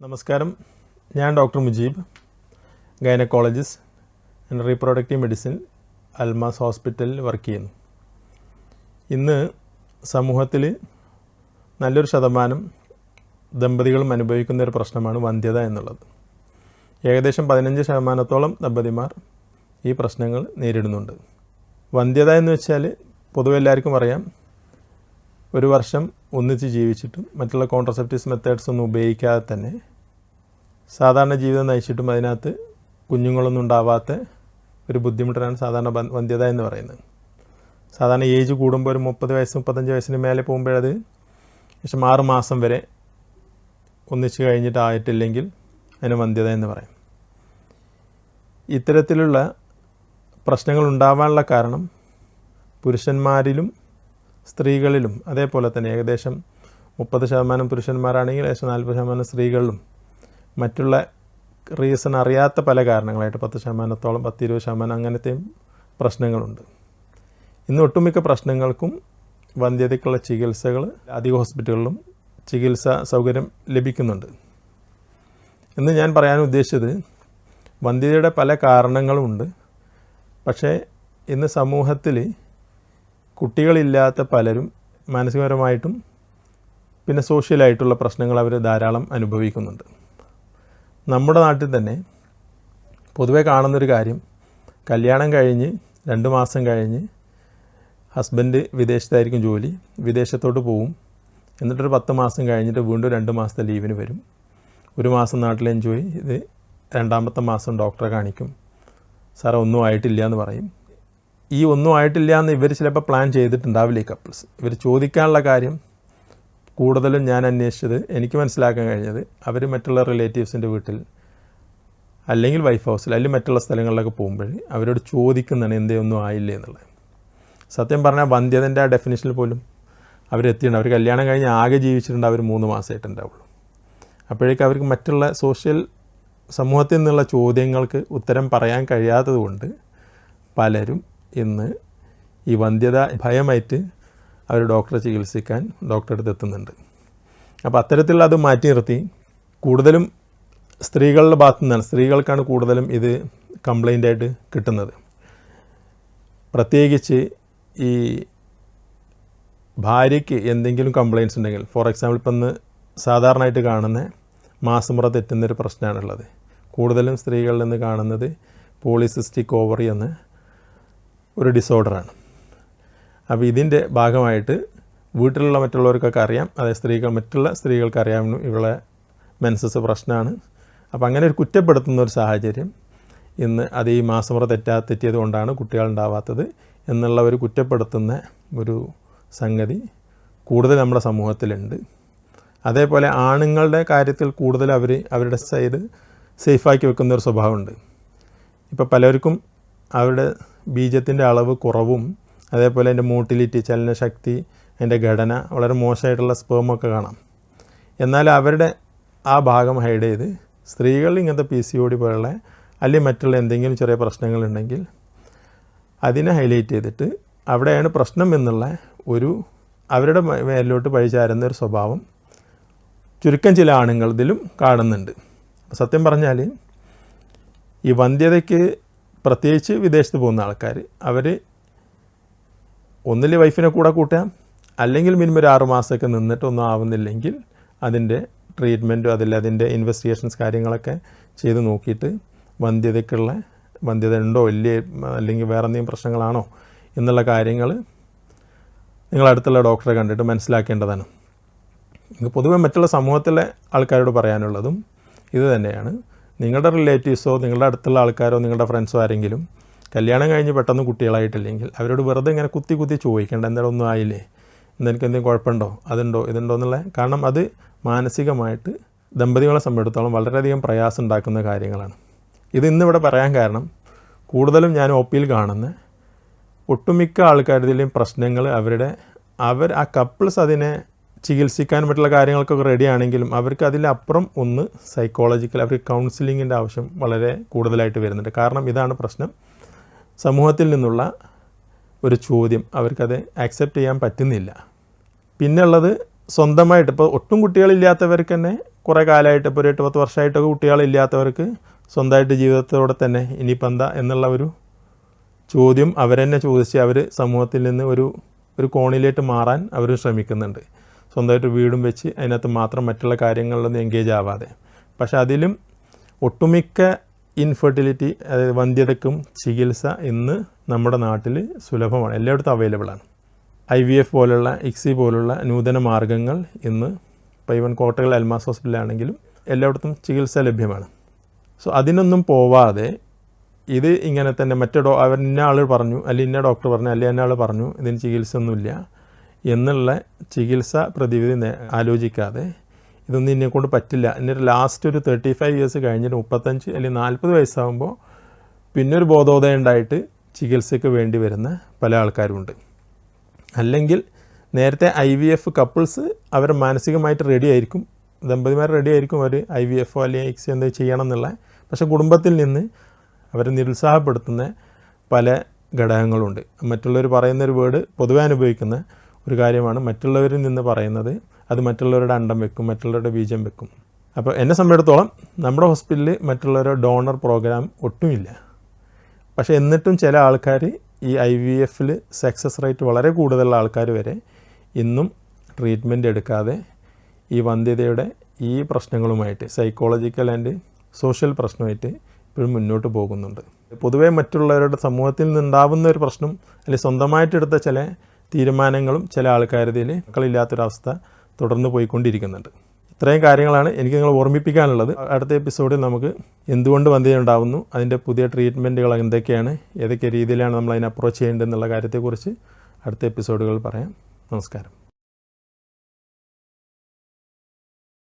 നമസ്കാരം. ഞാൻ doctor Mujeeb gynaecologist and reproductive medicine Almas ഹോസ്പിറ്റലിൽ വർക്ക് ചെയ്യുന്നു. ഇന്ന് സമൂഹത്തിൽ നല്ലൊരു ശതമാനം ദമ്പതികളും അനുഭവിക്കുന്ന ഒരു പ്രശ്നമാണ് വന്ധ്യത എന്നുള്ളത്. ഏകദേശം പതിനഞ്ച് ശതമാനത്തോളം ദമ്പതിമാർ ഈ പ്രശ്നങ്ങൾ നേരിടുന്നുണ്ട്. വന്ധ്യത എന്ന് വെച്ചാൽ പൊതുവെ എല്ലാവർക്കും അറിയാം ഒരു വർഷം ഒന്നിച്ച് ജീവിച്ചിട്ടും മറ്റുള്ള കോൺട്രസെപ്റ്റീവ്സ് മെത്തേഡ്സ് ഒന്നും ഉപയോഗിക്കാതെ തന്നെ സാധാരണ ജീവിതം നയിച്ചിട്ടും അതിനകത്ത് കുഞ്ഞുങ്ങളൊന്നും ഉണ്ടാവാത്ത ഒരു ബുദ്ധിമുട്ടാണ് സാധാരണ വന്ധ്യത എന്ന് പറയുന്നത്. സാധാരണ ഏജ് കൂടുമ്പോൾ ഒരു മുപ്പത് വയസ്സ് മുപ്പത്തഞ്ച് വയസ്സിന് മേലെ പോകുമ്പോഴത് ശേഷം ആറ് മാസം വരെ ഒന്നിച്ച് കഴിഞ്ഞിട്ടായിട്ടില്ലെങ്കിൽ അതിന് വന്ധ്യത എന്ന് പറയും. ഇത്തരത്തിലുള്ള പ്രശ്നങ്ങൾ ഉണ്ടാവാനുള്ള കാരണം പുരുഷന്മാരിലും സ്ത്രീകളിലും അതേപോലെ തന്നെ ഏകദേശം മുപ്പത് ശതമാനം പുരുഷന്മാരാണെങ്കിൽ ഏകദേശം നാൽപ്പത് ശതമാനം സ്ത്രീകളിലും. മറ്റുള്ള റീസൺ അറിയാത്ത പല കാരണങ്ങളായിട്ട് പത്ത് ശതമാനത്തോളം പത്ത് ഇരുപത് ശതമാനം അങ്ങനത്തെയും പ്രശ്നങ്ങളുണ്ട്. ഇന്ന് ഒട്ടുമിക്ക പ്രശ്നങ്ങൾക്കും വന്ധ്യതയ്ക്കുള്ള ചികിത്സകൾ അധിക ഹോസ്പിറ്റലുകളിലും ചികിത്സാ സൗകര്യം ലഭിക്കുന്നുണ്ട്. ഇന്ന് ഞാൻ പറയാൻ ഉദ്ദേശിച്ചത് വന്ധ്യതയുടെ പല കാരണങ്ങളുമുണ്ട് പക്ഷേ ഇന്ന് സമൂഹത്തിൽ കുട്ടികളില്ലാത്ത പലരും മാനസികപരമായിട്ടും പിന്നെ സോഷ്യലായിട്ടുള്ള പ്രശ്നങ്ങൾ അവർ ധാരാളം അനുഭവിക്കുന്നുണ്ട്. നമ്മുടെ നാട്ടിൽ തന്നെ പൊതുവെ കാണുന്നൊരു കാര്യം കല്യാണം കഴിഞ്ഞ് രണ്ട് മാസം കഴിഞ്ഞ് ഹസ്ബൻഡ് വിദേശത്തായിരിക്കും ജോലി വിദേശത്തോട്ട് പോവും. എന്നിട്ടൊരു പത്ത് മാസം കഴിഞ്ഞിട്ട് വീണ്ടും രണ്ട് മാസത്തെ ലീവിന് വരും. ഒരു മാസം നാട്ടിൽ എൻജോയ് ഇത് രണ്ടാമത്തെ മാസം ഡോക്ടറെ കാണിക്കും. സാറേ ഒന്നും ആയിട്ടില്ല എന്ന് പറയും. ഈ ഒന്നും ആയിട്ടില്ല എന്ന് ഇവർ ചിലപ്പോൾ പ്ലാൻ ചെയ്തിട്ടുണ്ടാവില്ല ഈ കപ്പിൾസ് ഇവർ ചോദിക്കാനുള്ള കാര്യം കൂടുതലും ഞാൻ അന്വേഷിച്ചത് എനിക്ക് മനസ്സിലാക്കാൻ കഴിഞ്ഞത് അവർ മറ്റുള്ള റിലേറ്റീവ്സിന്റെ വീട്ടിൽ അല്ലെങ്കിൽ വൈഫ് ഹൗസിൽ അല്ലെങ്കിൽ മറ്റുള്ള സ്ഥലങ്ങളിലൊക്കെ പോകുമ്പോൾ അവരോട് ചോദിക്കുന്നതാണ് എന്തേ ഒന്നും ആയില്ലേ എന്നുള്ളത്. സത്യം പറഞ്ഞാൽ വന്ധ്യതന്റെ ആ ഡെഫിനേഷനിൽ പോലും അവരെത്തിയിട്ടുണ്ട് അവർ കല്യാണം കഴിഞ്ഞ് ആകെ ജീവിച്ചിട്ടുണ്ട് അവർ മൂന്ന് മാസമായിട്ടുണ്ടാവുള്ളൂ അപ്പോഴേക്കും അവർക്ക് മറ്റുള്ള സോഷ്യൽ സമൂഹത്തിൽ നിന്നുള്ള ചോദ്യങ്ങൾക്ക് ഉത്തരം പറയാൻ കഴിയാത്തത് കൊണ്ട് പലരും ഇന്ന് ഈ വന്ധ്യത ഭയമായിട്ട് അവർ ഡോക്ടറെ ചികിത്സിക്കാൻ ഡോക്ടറെ അടുത്ത് എത്തുന്നുണ്ട്. അപ്പോൾ അത്തരത്തിലുള്ള അത് മാറ്റി നിർത്തി കൂടുതലും സ്ത്രീകളുടെ ഭാഗത്തു നിന്നാണ് സ്ത്രീകൾക്കാണ് കൂടുതലും ഇത് കംപ്ലൈന്റ് ആയിട്ട് കിട്ടുന്നത്. പ്രത്യേകിച്ച് ഈ ഭാര്യയ്ക്ക് എന്തെങ്കിലും കംപ്ലയിൻസ് ഉണ്ടെങ്കിൽ ഫോർ എക്സാമ്പിൾ ഇപ്പം ഇന്ന് സാധാരണയായിട്ട് കാണുന്ന മാസമുറ തെറ്റുന്നൊരു പ്രശ്നമാണുള്ളത്. കൂടുതലും സ്ത്രീകളിൽ നിന്ന് കാണുന്നത് പോളിസിസ്റ്റിക് ഓവറി എന്ന ഒരു ഡിസോർഡറാണ് അപ്പോൾ ഇതിന്റെ ഭാഗമായിട്ട് വീട്ടിലുള്ള മറ്റുള്ളവർക്കൊക്കെ അറിയാം. അതായത് സ്ത്രീകൾ മറ്റുള്ള സ്ത്രീകൾക്ക് അറിയാം ഇവിടെ മെൻസസ് പ്രശ്നമാണ്. അപ്പോൾ അങ്ങനെ ഒരു കുറ്റപ്പെടുത്തുന്ന ഒരു സാഹചര്യം ഇന്ന് അത് ഈ മാസമുറ തെറ്റാ തെറ്റിയത് കൊണ്ടാണ് കുട്ടികളുണ്ടാവാത്തത് എന്നുള്ള ഒരു കുറ്റപ്പെടുത്തുന്ന ഒരു സംഗതി കൂടുതൽ നമ്മുടെ സമൂഹത്തിലുണ്ട്. അതേപോലെ ആണുങ്ങളുടെ കാര്യത്തിൽ കൂടുതൽ അവർ അവരുടെ സൈഡ് സേഫാക്കി വെക്കുന്ന ഒരു സ്വഭാവമുണ്ട്. ഇപ്പോൾ പലർക്കും അവരുടെ ബീജത്തിന്റെ അളവ് കുറവും അതേപോലെ അതിന്റെ മോട്ടിലിറ്റി ചലനശക്തി അതിന്റെ ഘടന വളരെ മോശമായിട്ടുള്ള സ്പേമൊക്കെ കാണാം. എന്നാൽ അവരുടെ ആ ഭാഗം ഹൈഡ് ചെയ്ത് സ്ത്രീകളിൽ ഇങ്ങനത്തെ പി സി ഒ ഡി പോലുള്ള അല്ലെങ്കിൽ മറ്റുള്ള എന്തെങ്കിലും ചെറിയ പ്രശ്നങ്ങളുണ്ടെങ്കിൽ അതിനെ ഹൈലൈറ്റ് ചെയ്തിട്ട് അവിടെയാണ് പ്രശ്നം എന്നുള്ള ഒരു അവരുടെ മേലോട്ട് പഴിചാരുന്ന ഒരു സ്വഭാവം ചുരുക്കം ചില ആണുങ്ങൾ ഇതിലും കാണുന്നുണ്ട്. സത്യം പറഞ്ഞാൽ ഈ വന്ധ്യതയ്ക്ക് പ്രത്യേകിച്ച് വിദേശത്ത് പോകുന്ന ആൾക്കാർ അവർ ഒന്നിൽ വൈഫിനെ കൂടെ കൂട്ടാം അല്ലെങ്കിൽ മിനിമം ഒരു ആറ് മാസമൊക്കെ നിന്നിട്ടൊന്നും ആവുന്നില്ലെങ്കിൽ അതിന്റെ ട്രീറ്റ്മെന്റും അതിൽ അതിന്റെ ഇൻവെസ്റ്റിഗേഷൻസ് കാര്യങ്ങളൊക്കെ ചെയ്ത് നോക്കിയിട്ട് വന്ധ്യതയ്ക്കുള്ള വന്ധ്യത ഉണ്ടോ ഇല്ലേ അല്ലെങ്കിൽ വേറെ എന്തെങ്കിലും പ്രശ്നങ്ങളാണോ എന്നുള്ള കാര്യങ്ങൾ നിങ്ങൾ അടുത്തുള്ള ഡോക്ടറെ കണ്ടിട്ട് മനസ്സിലാക്കേണ്ടതാണ്. ഇത് പൊതുവെ മറ്റുള്ള സമൂഹത്തിലെ ആൾക്കാരോട് പറയാനുള്ളതും ഇത് തന്നെയാണ്. നിങ്ങളുടെ റിലേറ്റീവ്സോ നിങ്ങളുടെ അടുത്തുള്ള ആൾക്കാരോ നിങ്ങളുടെ ഫ്രണ്ട്സോ ആരെങ്കിലും കല്യാണം കഴിഞ്ഞ് പെട്ടെന്ന് കുട്ടികളായിട്ടില്ലെങ്കിൽ അവരോട് വെറുതെ ഇങ്ങനെ കുത്തി കുത്തി ചോദിക്കേണ്ട എന്തായാലും ഒന്നും ആയില്ലേ? എന്നെനിക്ക് എന്തെങ്കിലും കുഴപ്പമുണ്ടോ? അതുണ്ടോ? ഇതുണ്ടോ? എന്നുള്ള കാരണം അത് മാനസികമായിട്ട് ദമ്പതികളെ സംബന്ധിച്ചിടത്തോളം വളരെയധികം പ്രയാസം ഉണ്ടാക്കുന്ന കാര്യങ്ങളാണ്. ഇത് ഇന്നിവിടെ പറയാൻ കാരണം കൂടുതലും ഞാൻ ഒ പിയിൽ കാണുന്ന ഒട്ടുമിക്ക ആൾക്കാരുടെയും പ്രശ്നങ്ങൾ അവരുടെ അവർ ആ കപ്പിൾസ് അതിനെ ചികിത്സിക്കാൻ മറ്റുള്ള കാര്യങ്ങൾക്കൊക്കെ റെഡി ആണെങ്കിലും അവർക്ക് അതിലപ്പുറം ഒന്ന് സൈക്കോളജിക്കൽ അവർക്ക് കൗൺസിലിങ്ങിന്റെ ആവശ്യം വളരെ കൂടുതലായിട്ട് വരുന്നുണ്ട്. കാരണം ഇതാണ് പ്രശ്നം. സമൂഹത്തിൽ നിന്നുള്ള ഒരു ചോദ്യം. അവർക്കത് ആക്സെപ്റ്റ് ചെയ്യാൻ പറ്റുന്നില്ല. പിന്നുള്ളത് സ്വന്തമായിട്ട് ഇപ്പോൾ ഒട്ടും കുട്ടികളില്ലാത്തവർക്ക് തന്നെ കുറേ കാലമായിട്ട് ഇപ്പോൾ ഒരു എട്ട് പത്ത് വർഷമായിട്ടൊക്കെ കുട്ടികളില്ലാത്തവർക്ക് സ്വന്തമായിട്ട് ജീവിതത്തോടെ തന്നെ ഇനിയിപ്പോൾ എന്താ എന്നുള്ള ഒരു ചോദ്യം അവരെന്നെ ചോദിച്ച് അവർ സമൂഹത്തിൽ നിന്ന് ഒരു ഒരു കോണിലേക്ക് മാറാൻ അവർ ശ്രമിക്കുന്നുണ്ട്. സ്വന്തമായിട്ട് വീടും വെച്ച് അതിനകത്ത് മാത്രം മറ്റുള്ള കാര്യങ്ങളിലൊന്നും എൻഗേജ് ആവാതെ. പക്ഷേ അതിലും ഒട്ടുമിക്ക ഇൻഫെർട്ടിലിറ്റി അതായത് വന്ധ്യതയ്ക്കും ചികിത്സ ഇന്ന് നമ്മുടെ നാട്ടിൽ സുലഭമാണ്. എല്ലായിടത്തും അവൈലബിളാണ് ഐ വി എഫ് പോലുള്ള ഇക്സി പോലുള്ള നൂതന മാർഗങ്ങൾ ഇന്ന് ഇപ്പോൾ ഈവൻ കോട്ടകൾ അൽമാസ് ഹോസ്പിറ്റലാണെങ്കിലും എല്ലായിടത്തും ചികിത്സ ലഭ്യമാണ്. സോ അതിനൊന്നും പോവാതെ ഇത് ഇങ്ങനെ തന്നെ മറ്റേ ഡോ അവർ ഇന്ന ആൾ പറഞ്ഞു അല്ലെങ്കിൽ ഇന്ന ഡോക്ടർ പറഞ്ഞു അല്ലെങ്കിൽ ഇന്ന ആൾ പറഞ്ഞു ഇതിന് ചികിത്സ ഒന്നുമില്ല എന്നുള്ള ചികിത്സ പ്രതിവിധി ആലോചിക്കാതെ ഇതൊന്നും എന്നെ കൊണ്ട് പറ്റില്ല എന്നിട്ട് ലാസ്റ്റ് ഒരു തേർട്ടി ഫൈവ് ഇയേഴ്സ് കഴിഞ്ഞിട്ട് മുപ്പത്തഞ്ച് അല്ലെങ്കിൽ നാൽപ്പത് വയസ്സാകുമ്പോൾ പിന്നെ ഒരു ബോധോദയം ഉണ്ടായിട്ട് ചികിത്സയ്ക്ക് വേണ്ടി വരുന്ന പല ആൾക്കാരുമുണ്ട്. അല്ലെങ്കിൽ നേരത്തെ ഐ വി എഫ് കപ്പിൾസ് അവർ മാനസികമായിട്ട് റെഡി ആയിരിക്കും. ദമ്പതിമാർ റെഡി ആയിരിക്കും അവർ ഐ വി എഫോ അല്ലെങ്കിൽ എക്സ് എന്തോ ചെയ്യണം എന്നുള്ള. പക്ഷേ കുടുംബത്തിൽ നിന്ന് അവരെ നിരുത്സാഹപ്പെടുത്തുന്ന പല ഘടകങ്ങളുണ്ട്. മറ്റുള്ളവർ പറയുന്ന ഒരു വേർഡ് പൊതുവെ അനുഭവിക്കുന്ന ഒരു കാര്യമാണ് മറ്റുള്ളവരിൽ നിന്ന് പറയുന്നത് അത് മറ്റുള്ളവരുടെ അണ്ടം വെക്കും മറ്റുള്ളവരുടെ ബീജം വെക്കും. അപ്പോൾ എന്നെ സംബന്ധിച്ചിടത്തോളം നമ്മുടെ ഹോസ്പിറ്റലിൽ മറ്റുള്ളവരുടെ ഡോണർ പ്രോഗ്രാം ഒട്ടുമില്ല. പക്ഷേ എന്നിട്ടും ചില ആൾക്കാർ ഈ ഐ വി എഫിൽ സക്സസ് റേറ്റ് വളരെ കൂടുതലുള്ള ആൾക്കാർ വരെ ഇന്നും ട്രീറ്റ്മെന്റ് എടുക്കാതെ ഈ വന്ധ്യതയുടെ ഈ പ്രശ്നങ്ങളുമായിട്ട് സൈക്കോളജിക്കൽ ആൻഡ് സോഷ്യൽ പ്രശ്നമായിട്ട് ഇപ്പോഴും മുന്നോട്ട് പോകുന്നുണ്ട്. പൊതുവേ മറ്റുള്ളവരുടെ സമൂഹത്തിൽ നിന്നുണ്ടാവുന്ന ഒരു പ്രശ്നം അല്ലെങ്കിൽ സ്വന്തമായിട്ടെടുത്ത ചില തീരുമാനങ്ങളും ചില ആൾക്കാരുതിൽ മക്കളില്ലാത്തൊരവസ്ഥ തുടർന്ന് പോയിക്കൊണ്ടിരിക്കുന്നുണ്ട്. ഇത്രയും കാര്യങ്ങളാണ് എനിക്ക് നിങ്ങൾ ഓർമ്മിപ്പിക്കാനുള്ളത്. അടുത്ത എപ്പിസോഡിൽ നമുക്ക് എന്തുകൊണ്ട് വന്ധ്യതയുണ്ടാവുന്നു അതിന്റെ പുതിയ ട്രീറ്റ്മെന്റുകൾ എന്തൊക്കെയാണ് ഏതൊക്കെ രീതിയിലാണ് നമ്മൾ അതിനെ അപ്രോച്ച് ചെയ്യേണ്ടതെന്നുള്ള കാര്യത്തെക്കുറിച്ച് അടുത്ത എപ്പിസോഡുകൾ പറയാം. നമസ്കാരം.